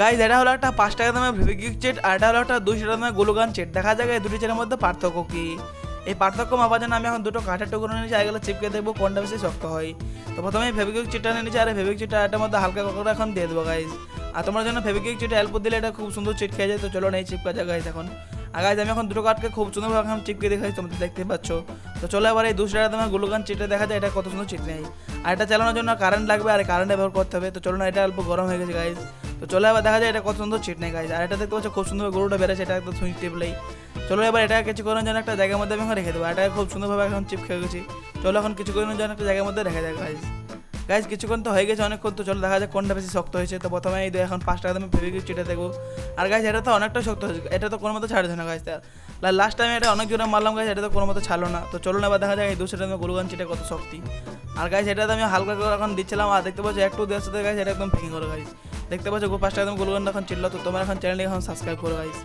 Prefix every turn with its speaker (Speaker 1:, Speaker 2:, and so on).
Speaker 1: Guys এটা হলো একটা পাঁচ টাকা দামের ফেভিকুইক চেট আর এটা হলো একটা দুশো টাকা দামের গ্লুগান চেট দেখা যায় এই দুটি চেটের মধ্যে পার্থক্য কি। এই পার্থক্য মাপার জন্য আমি এখন দুটো কাঠের টুকরো নিয়েছি আগে চিপকে দেখব কোনটা বেশি শক্ত হয়। তো প্রথমে এই ফেভিকুইক চেটটা নিয়ে নিচ্ছি আর ফেভিকুইক চেটটা এটার মধ্যে হালকা করে এখন দিয়ে দেবো গাইজ আর তোমার জন্য ফেভিকুইক চেটে হেল্প দিলে এটা খুব সুন্দর চিট খেয়ে যায়। তো চলো না এই চিপকা যায় গাইজ এখন। আর আমি এখন দুটো কাঠকে খুব সুন্দরভাবে এখন চিপকে দেখাই, তোমরা দেখতে পাচ্ছ। তো চলো এবার এই দুশো টাকা দামের গ্লুগান চিটে দেখা যায়, এটা কত সুন্দর চিট নেই। আর এটা চালানোর জন্য কারেন্ট লাগবে, আর কারেন্ট ব্যবহার করতে হবে। তো চলো না, এটা অল্প গরম হয়ে গেছে গাইজ তো চলো এবার দেখা যায় এটা কত সুন্দর চিট নেই গাইজ আর এটা দেখতে পাচ্ছ, খুব সুন্দর গরুটা বেড়েছে, এটা একদম সুইচ টেবলেই চলো এবার এটা কিছু করার জন্য একটা জায়গার মধ্যে আমি এখন রেখে দেবো। এটা খুব সুন্দরভাবে এখন চিপ খেয়ে গেছি। চলো এখন কিছু করার জন্য একটা জায়গার মধ্যে রেখে দেয় গাইজ গাইজ কিছুক্ষণ তো হয়ে গেছে, অনেকক্ষণ তো চলো, দেখা যাক কোনটা বেশি শক্ত হয়েছে। তো প্রথমে এই এখন পাঁচ টাকা দামে ফেভিকুইক চিটে দেখব। আর গাইজ এটা তো অনেকটা শক্ত হয়েছে, এটা তো কোনো মতো ছাড়ছে না গাইজ লাস্ট টাইমে এটা অনেক জোরে মারলাম গাইজ এটা তো কোনো মতো ছাড়লো না। তো চলো না এবার দেখা যায় এই দুশো টাকা গরুগান চিটে কত শক্তি। আর গাইজ এটাতে আমি হালকা করে এখন দিচ্ছিলাম, আর দেখতে পাচ্ছি একটু দেওয়ার সাথে গাইজ এটা একদম ফিকিং করো গাইজ দেখতে পাচ্ছ পাঁচ টাকা দামে গরুগান এখন চিল্লো তো তোমার এখন চ্যানেলে এখন সাবস্ক্রাইব করো গাইজ